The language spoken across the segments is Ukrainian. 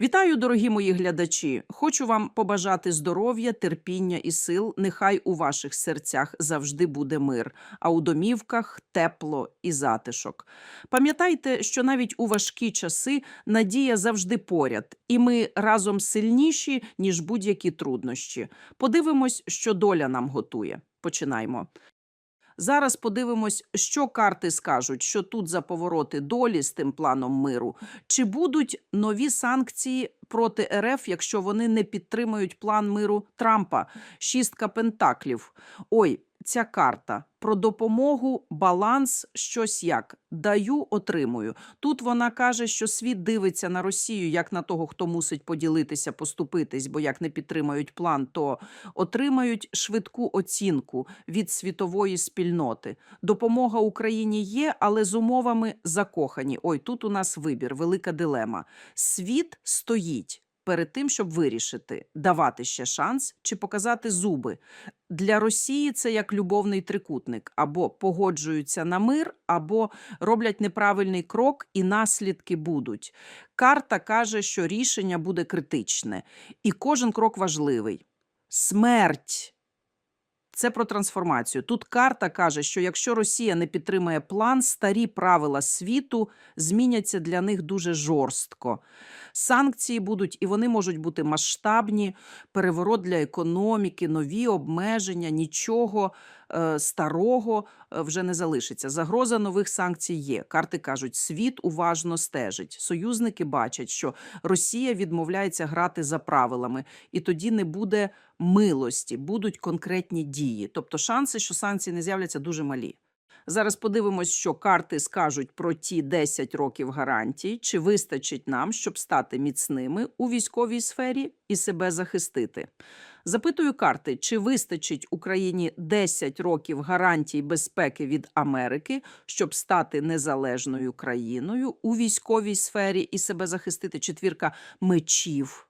Вітаю, дорогі мої глядачі! Хочу вам побажати здоров'я, терпіння і сил. Нехай у ваших серцях завжди буде мир, а у домівках тепло і затишок. Пам'ятайте, що навіть у важкі часи надія завжди поряд, і ми разом сильніші, ніж будь-які труднощі. Подивимось, що доля нам готує. Починаємо. Зараз подивимось, що карти скажуть, що тут за повороти долі з тим планом миру. Чи будуть нові санкції проти РФ, якщо вони не підтримують план миру Трампа? Шістка пентаклів. Ой, ця карта про допомогу, баланс, щось як даю, отримую. Тут вона каже, що світ дивиться на Росію як на того, хто мусить поділитися, поступитись, бо як не підтримають план, то отримають швидку оцінку від світової спільноти. Допомога Україні є, але з умовами закохані. Ой, тут у нас вибір, велика дилема. Світ стоїть. Перед тим, щоб вирішити, давати ще шанс чи показати зуби. Для Росії це як любовний трикутник: або погоджуються на мир, або роблять неправильний крок, і наслідки будуть. Карта каже, що рішення буде критичне, і кожен крок важливий. Смерть. Це про трансформацію. Тут карта каже, що якщо Росія не підтримає план, старі правила світу зміняться для них дуже жорстко. Санкції будуть, і вони можуть бути масштабні, переворот для економіки, нові обмеження, нічого старого е, вже не залишиться. Загроза нових санкцій є. Карти кажуть, світ уважно стежить. Союзники бачать, що Росія відмовляється грати за правилами, і тоді не буде милості, будуть конкретні дії. Тобто шанси, що санкції не з'являться, дуже малі. Зараз подивимось, що карти скажуть про ті 10 років гарантій, чи вистачить нам, щоб стати міцними у військовій сфері і себе захистити. Запитую карти, чи вистачить Україні 10 років гарантій безпеки від Америки, щоб стати незалежною країною у військовій сфері і себе захистити. Четвірка мечів.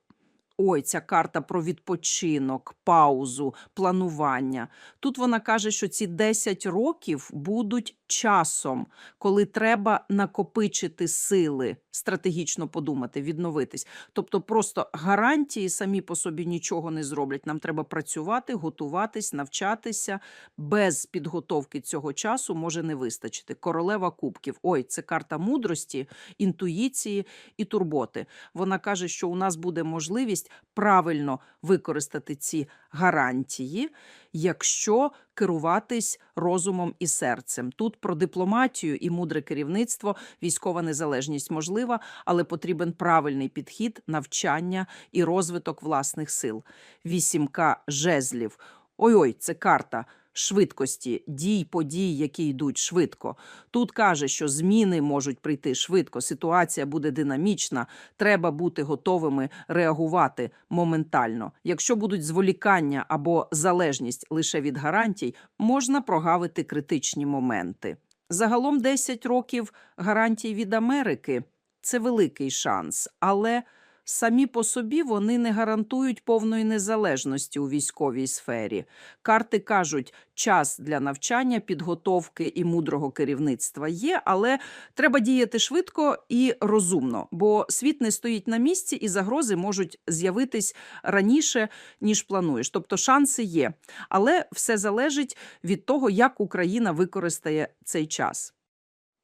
Ой, ця карта про відпочинок, паузу, планування. Тут вона каже, що ці 10 років будуть часом, коли треба накопичити сили, стратегічно подумати, відновитись. Тобто, просто гарантії самі по собі нічого не зроблять. Нам треба працювати, готуватись, навчатися. Без підготовки цього часу може не вистачити. Королева кубків. Ой, це карта мудрості, інтуїції і турботи. Вона каже, що у нас буде можливість правильно використати ці гарантії, якщо керуватись розумом і серцем. Тут про дипломатію і мудре керівництво, військова незалежність можлива, але потрібен правильний підхід, навчання і розвиток власних сил. Вісімка жезлів. Ой-ой, це карта швидкості дій, подій, які йдуть швидко. Тут каже, що зміни можуть прийти швидко, ситуація буде динамічна, треба бути готовими реагувати моментально. Якщо будуть зволікання або залежність лише від гарантій, можна прогавити критичні моменти. Загалом 10 років гарантій від Америки це великий шанс, але самі по собі вони не гарантують повної незалежності у військовій сфері. Карти кажуть, час для навчання, підготовки і мудрого керівництва є, але треба діяти швидко і розумно, бо світ не стоїть на місці, і загрози можуть з'явитись раніше, ніж плануєш. Тобто шанси є. Але все залежить від того, як Україна використає цей час.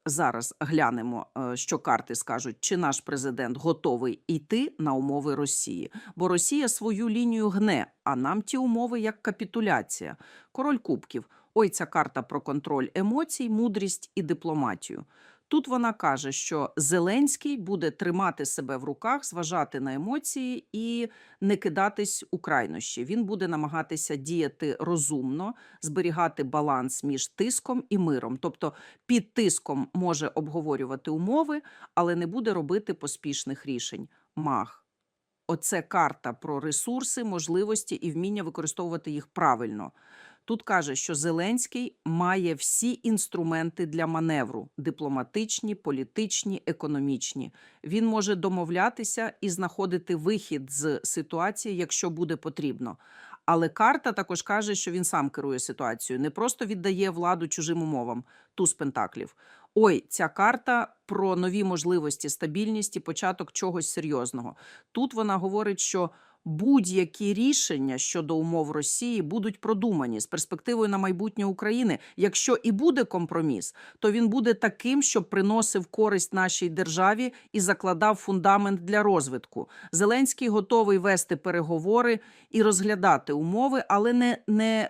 Зараз глянемо, е, що карти скажуть, чи наш президент готовий йти на умови Росії. Бо Росія свою лінію гне, а нам ті умови як капітуляція. Король кубків. Ой, ця карта про контроль емоцій, мудрість і дипломатію. Тут вона каже, що Зеленський буде тримати себе в руках, зважати на емоції і не кидатись у крайнощі. Він буде намагатися діяти розумно, зберігати баланс між тиском і миром. Тобто під тиском може обговорювати умови, але не буде робити поспішних рішень. Маг. Оце карта про ресурси, можливості і вміння використовувати їх правильно. Тут каже, що Зеленський має всі інструменти для маневру: дипломатичні, політичні, економічні. Він може домовлятися і знаходити вихід з ситуації, якщо буде потрібно. Але карта також каже, що він сам керує ситуацією, не просто віддає владу чужим умовам, туз пентаклів. Ой, ця карта про нові можливості, стабільність і початок чогось серйозного. Тут вона говорить, що будь-які рішення щодо умов Росії будуть продумані з перспективою на майбутнє України. Якщо і буде компроміс, то він буде таким, щоб приносив користь нашій державі і закладав фундамент для розвитку. Зеленський готовий вести переговори і розглядати умови, але не, не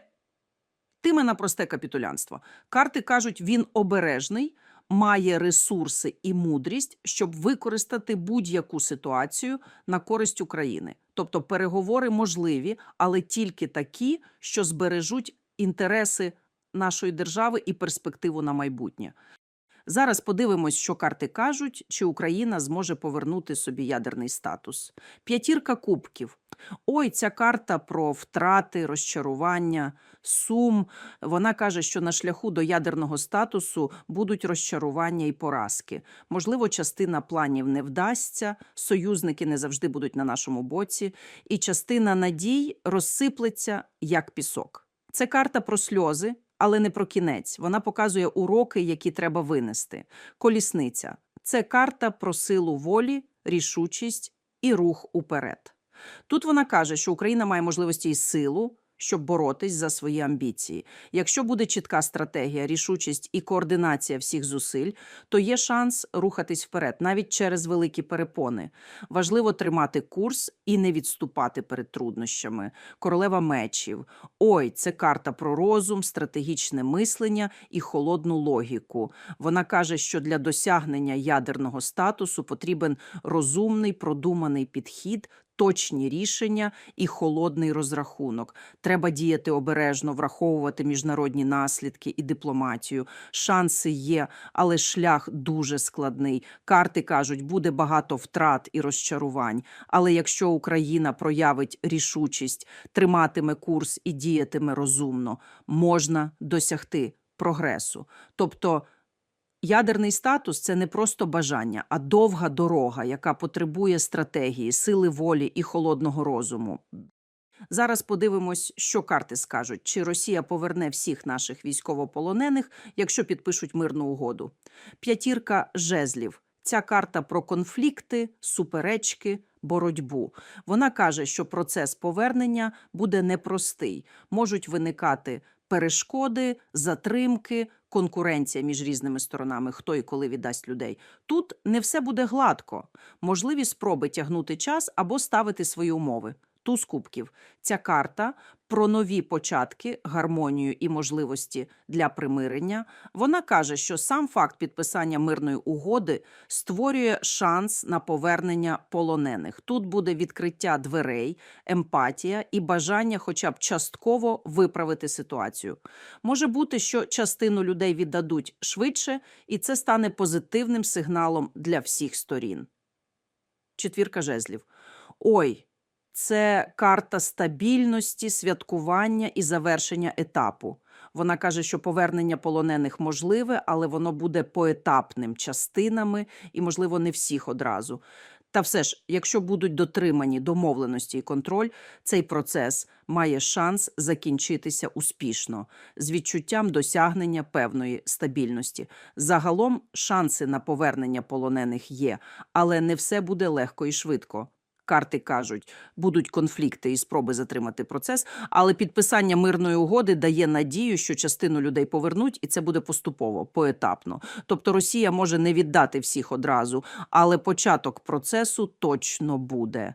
тиме на просте капітулянство. Карти кажуть, він обережний, має ресурси і мудрість, щоб використати будь-яку ситуацію на користь України. Тобто переговори можливі, але тільки такі, що збережуть інтереси нашої держави і перспективу на майбутнє. Зараз подивимось, що карти кажуть, чи Україна зможе повернути собі ядерний статус. П'ятірка кубків. Ой, ця карта про втрати, розчарування, сум. Вона каже, що на шляху до ядерного статусу будуть розчарування і поразки. Можливо, частина планів не вдасться, союзники не завжди будуть на нашому боці, і частина надій розсиплеться як пісок. Це карта про сльози, але не про кінець. Вона показує уроки, які треба винести. Колісниця це карта про силу волі, рішучість і рух уперед. Тут вона каже, що Україна має можливості і силу, щоб боротись за свої амбіції. Якщо буде чітка стратегія, рішучість і координація всіх зусиль, то є шанс рухатись вперед, навіть через великі перепони. Важливо тримати курс і не відступати перед труднощами. Королева мечів. Ой, це карта про розум, стратегічне мислення і холодну логіку. Вона каже, що для досягнення ядерного статусу потрібен розумний, продуманий підхід. Точні рішення і холодний розрахунок. Треба діяти обережно, враховувати міжнародні наслідки і дипломатію. Шанси є, але шлях дуже складний. Карти кажуть, буде багато втрат і розчарувань. Але якщо Україна проявить рішучість, триматиме курс і діятиме розумно, можна досягти прогресу. Тобто Ядерний статус це не просто бажання, а довга дорога, яка потребує стратегії, сили волі і холодного розуму. Зараз подивимось, що карти скажуть: чи Росія поверне всіх наших військовополонених, якщо підпишуть мирну угоду. П'ятірка жезлів. Ця карта про конфлікти, суперечки, боротьбу. Вона каже, що процес повернення буде непростий, можуть виникати перешкоди, затримки, конкуренція між різними сторонами, хто і коли віддасть людей. Тут не все буде гладко. Можливі спроби тягнути час або ставити свої умови. Туз кубків. Ця карта про нові початки, гармонію і можливості для примирення. Вона каже, що сам факт підписання мирної угоди створює шанс на повернення полонених. Тут буде відкриття дверей, емпатія і бажання, хоча б частково виправити ситуацію. Може бути, що частину людей віддадуть швидше, і це стане позитивним сигналом для всіх сторін. Четвірка жезлів. Ой, це карта стабільності, святкування і завершення етапу. Вона каже, що повернення полонених можливе, але воно буде поетапним частинами і, можливо, не всіх одразу. Та все ж, якщо будуть дотримані домовленості і контроль, цей процес має шанс закінчитися успішно з відчуттям досягнення певної стабільності. Загалом шанси на повернення полонених є, але не все буде легко і швидко. Карти кажуть, будуть конфлікти і спроби затримати процес, але підписання мирної угоди дає надію, що частину людей повернуть, і це буде поступово, поетапно. Тобто Росія може не віддати всіх одразу, але початок процесу точно буде.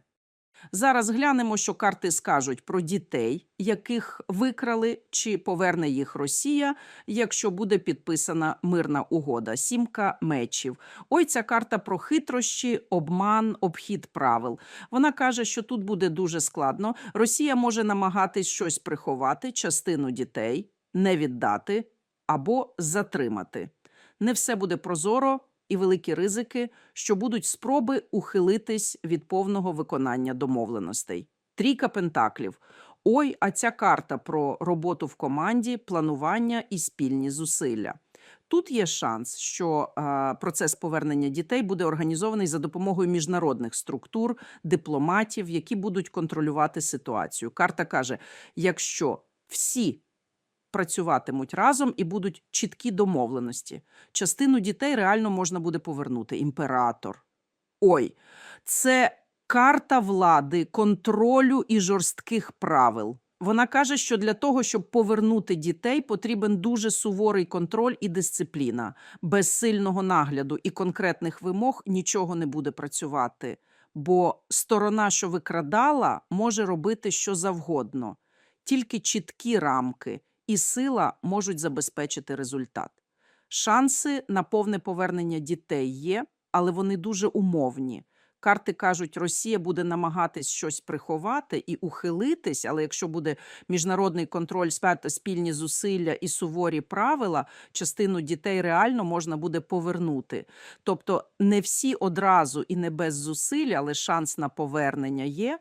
Зараз глянемо, що карти скажуть про дітей, яких викрали, чи поверне їх Росія, якщо буде підписана мирна угода. Сімка мечів. Ой, ця карта про хитрощі, обман, обхід правил. Вона каже, що тут буде дуже складно. Росія може намагатись щось приховати, частину дітей не віддати або затримати. Не все буде прозоро і великі ризики, що будуть спроби ухилитись від повного виконання домовленостей. Трійка пентаклів. Ой, а ця карта про роботу в команді, планування і спільні зусилля. Тут є шанс, що е, процес повернення дітей буде організований за допомогою міжнародних структур, дипломатів, які будуть контролювати ситуацію. Карта каже: якщо всі працюватимуть разом і будуть чіткі домовленості. Частину дітей реально можна буде повернути. Імператор. Ой, це карта влади, контролю і жорстких правил. Вона каже, що для того, щоб повернути дітей, потрібен дуже суворий контроль і дисципліна. Без сильного нагляду і конкретних вимог нічого не буде працювати, бо сторона, що викрадала, може робити що завгодно. Тільки чіткі рамки і сила можуть забезпечити результат. Шанси на повне повернення дітей є, але вони дуже умовні. Карти кажуть, Росія буде намагатись щось приховати і ухилитись, але якщо буде міжнародний контроль, спільні зусилля і суворі правила, частину дітей реально можна буде повернути. Тобто не всі одразу і не без зусиль, але шанс на повернення є.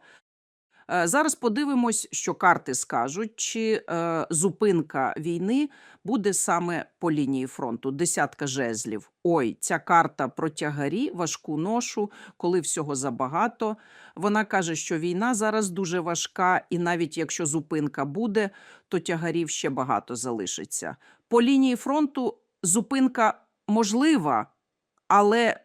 Е, Зараз подивимось, що карти скажуть, чи е, зупинка війни буде саме по лінії фронту. Десятка жезлів. Ой, ця карта про тягарі, важку ношу, коли всього забагато. Вона каже, що війна зараз дуже важка, і навіть якщо зупинка буде, то тягарів ще багато залишиться. По лінії фронту зупинка можлива, але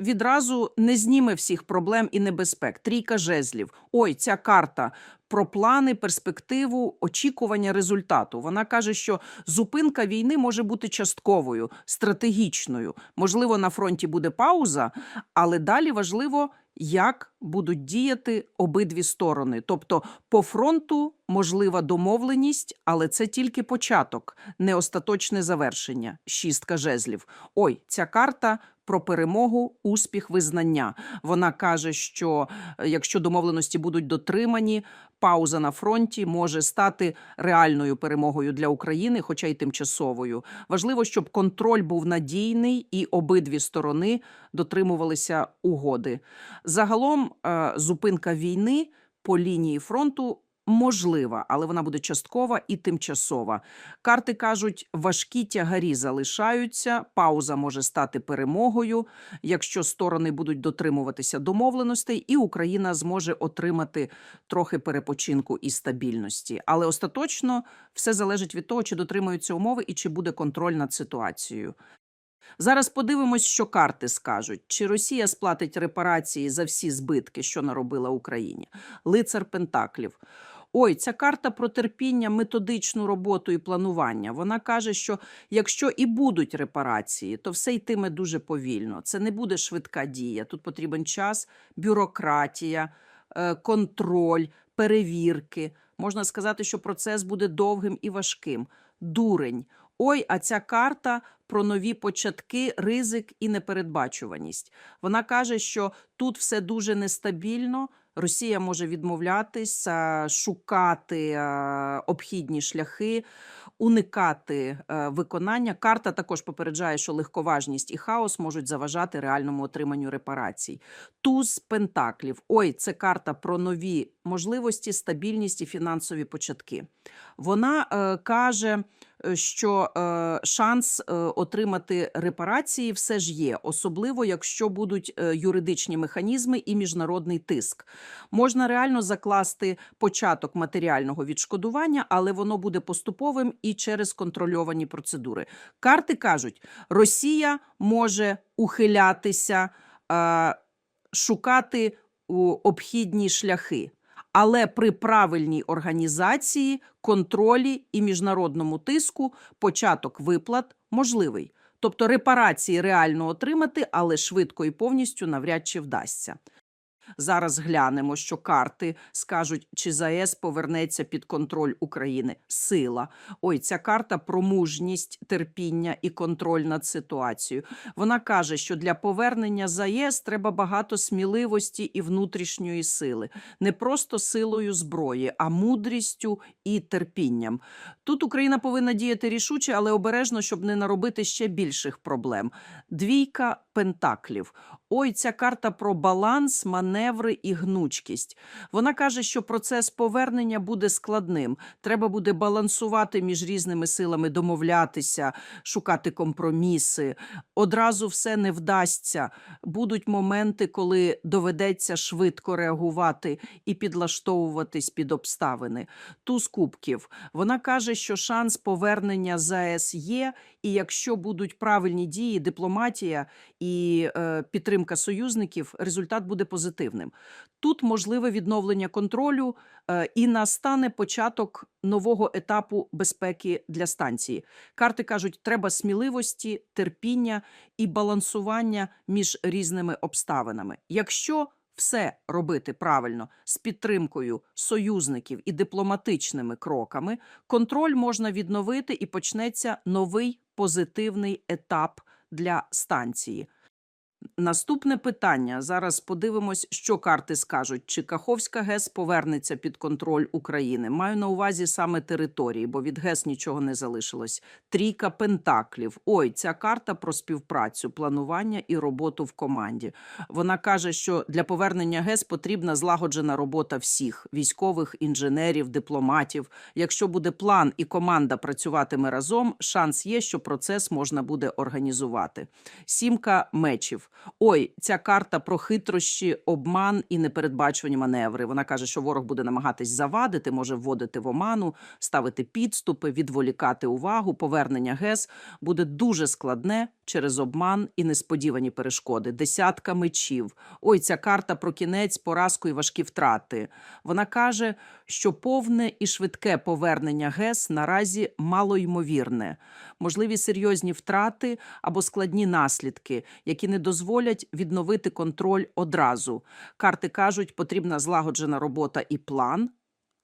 відразу не зніме всіх проблем і небезпек. Трійка жезлів. Ой, ця карта про плани, перспективу, очікування результату. Вона каже, що зупинка війни може бути частковою, стратегічною. Можливо, на фронті буде пауза, але далі важливо, як будуть діяти обидві сторони. Тобто, по фронту можлива домовленість, але це тільки початок, не остаточне завершення. Шістка жезлів. Ой, ця карта про перемогу, успіх, визнання. Вона каже, що е, якщо домовленості будуть дотримані, пауза на фронті може стати реальною перемогою для України, хоча й тимчасовою. Важливо, щоб контроль був надійний і обидві сторони дотримувалися угоди. Загалом, е, зупинка війни по лінії фронту. Можлива, але вона буде часткова і тимчасова. Карти кажуть, важкі тягарі залишаються, пауза може стати перемогою, якщо сторони будуть дотримуватися домовленостей, і Україна зможе отримати трохи перепочинку і стабільності. Але остаточно все залежить від того, чи дотримуються умови і чи буде контроль над ситуацією. Зараз подивимось, що карти скажуть: чи Росія сплатить репарації за всі збитки, що наробила Україні. Лицар Пентаклів. Ой, ця карта про терпіння, методичну роботу і планування. Вона каже, що якщо і будуть репарації, то все йтиме дуже повільно. Це не буде швидка дія. Тут потрібен час, бюрократія, е, контроль, перевірки. Можна сказати, що процес буде довгим і важким. Дурень. Ой, а ця карта про нові початки, ризик і непередбачуваність. Вона каже, що тут все дуже нестабільно. Росія може відмовлятися, шукати е, обхідні шляхи, уникати е, виконання. Карта також попереджає, що легковажність і хаос можуть заважати реальному отриманню репарацій. Туз пентаклів. Ой, це карта про нові можливості, стабільність і фінансові початки. Вона е, каже, що е, шанс е, отримати репарації все ж є, особливо якщо будуть е, юридичні механізми і міжнародний тиск. Можна реально закласти початок матеріального відшкодування, але воно буде поступовим і через контрольовані процедури. Карти кажуть, Росія може ухилятися, е, шукати обхідні шляхи. Але при правильній організації, контролі і міжнародному тиску початок виплат можливий. Тобто репарації реально отримати, але швидко і повністю навряд чи вдасться. Зараз глянемо, що карти скажуть, чи ЗАЕС повернеться під контроль України. Сила. Ой, ця карта про мужність, терпіння і контроль над ситуацією. Вона каже, що для повернення ЗАЕС треба багато сміливості і внутрішньої сили, не просто силою зброї, а мудрістю і терпінням. Тут Україна повинна діяти рішуче, але обережно, щоб не наробити ще більших проблем. Двійка пентаклів. Ой, ця карта про баланс, маневр маневри і гнучкість. Вона каже, що процес повернення буде складним. Треба буде балансувати між різними силами, домовлятися, шукати компроміси. Одразу все не вдасться. Будуть моменти, коли доведеться швидко реагувати і підлаштовуватись під обставини. Туз кубків. Вона каже, що шанс повернення ЗАЕС є, і якщо будуть правильні дії, дипломатія і е, підтримка союзників, результат буде позитивним. Тут можливе відновлення контролю е, і настане початок нового етапу безпеки для станції. Карти кажуть, треба сміливості, терпіння і балансування між різними обставинами. Якщо все робити правильно з підтримкою союзників і дипломатичними кроками, контроль можна відновити і почнеться новий позитивний етап для станції. Наступне питання. Зараз подивимось, що карти скажуть. Чи Каховська ГЕС повернеться під контроль України? Маю на увазі саме території, бо від ГЕС нічого не залишилось. Трійка пентаклів. Ой, ця карта про співпрацю, планування і роботу в команді. Вона каже, що для повернення ГЕС потрібна злагоджена робота всіх військових, інженерів, дипломатів. Якщо буде план і команда працюватиме разом, шанс є, що процес можна буде організувати. Сімка мечів. Ой, ця карта про хитрощі, обман і непередбачувані маневри. Вона каже, що ворог буде намагатись завадити, може вводити в оману, ставити підступи, відволікати увагу. Повернення ГЕС буде дуже складне через обман і несподівані перешкоди. Десятка мечів. Ой, ця карта про кінець, поразку і важкі втрати. Вона каже, що повне і швидке повернення ГЕС наразі малоймовірне. Можливі серйозні втрати або складні наслідки, які не дозволять відновити контроль одразу. Карти кажуть, потрібна злагоджена робота і план,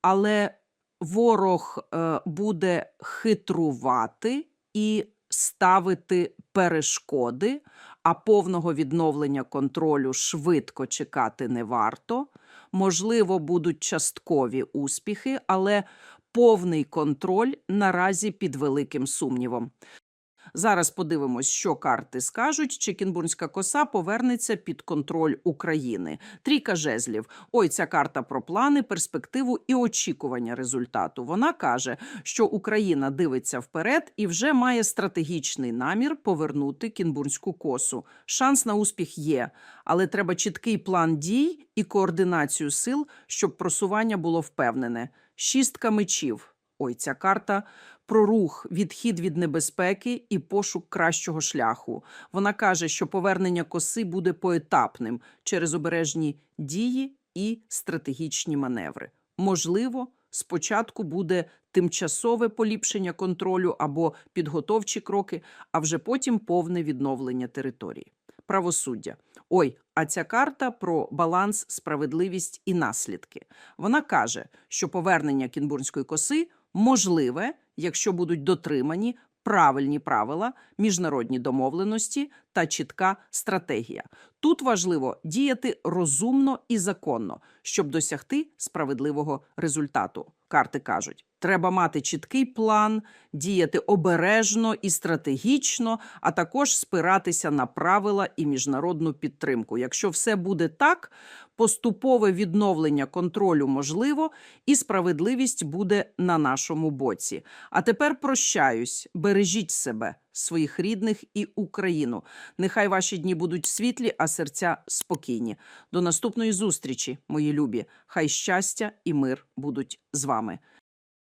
але ворог е, буде хитрувати і ставити перешкоди, а повного відновлення контролю швидко чекати не варто. Можливо, будуть часткові успіхи, але повний контроль наразі під великим сумнівом. Зараз подивимось, що карти скажуть. Чи Кінбурнська коса повернеться під контроль України. Трійка жезлів. Ой, ця карта про плани, перспективу і очікування результату. Вона каже, що Україна дивиться вперед і вже має стратегічний намір повернути Кінбурнську косу. Шанс на успіх є, але треба чіткий план дій і координацію сил, щоб просування було впевнене. Шістка мечів. Ой, ця карта про рух, відхід від небезпеки і пошук кращого шляху. Вона каже, що повернення коси буде поетапним через обережні дії і стратегічні маневри. Можливо, спочатку буде тимчасове поліпшення контролю або підготовчі кроки, а вже потім повне відновлення території. Правосуддя. Ой, а ця карта про баланс, справедливість і наслідки. Вона каже, що повернення Кінбурнської коси можливе, якщо будуть дотримані правильні правила, міжнародні домовленості та чітка стратегія. Тут важливо діяти розумно і законно, щоб досягти справедливого результату. Карти кажуть, треба мати чіткий план, діяти обережно і стратегічно, а також спиратися на правила і міжнародну підтримку. Якщо все буде так, поступове відновлення контролю можливо, і справедливість буде на нашому боці. А тепер прощаюсь, бережіть себе, своїх рідних і Україну. Нехай ваші дні будуть світлі, а серця спокійні. До наступної зустрічі, мої любі. Хай щастя і мир будуть з вами.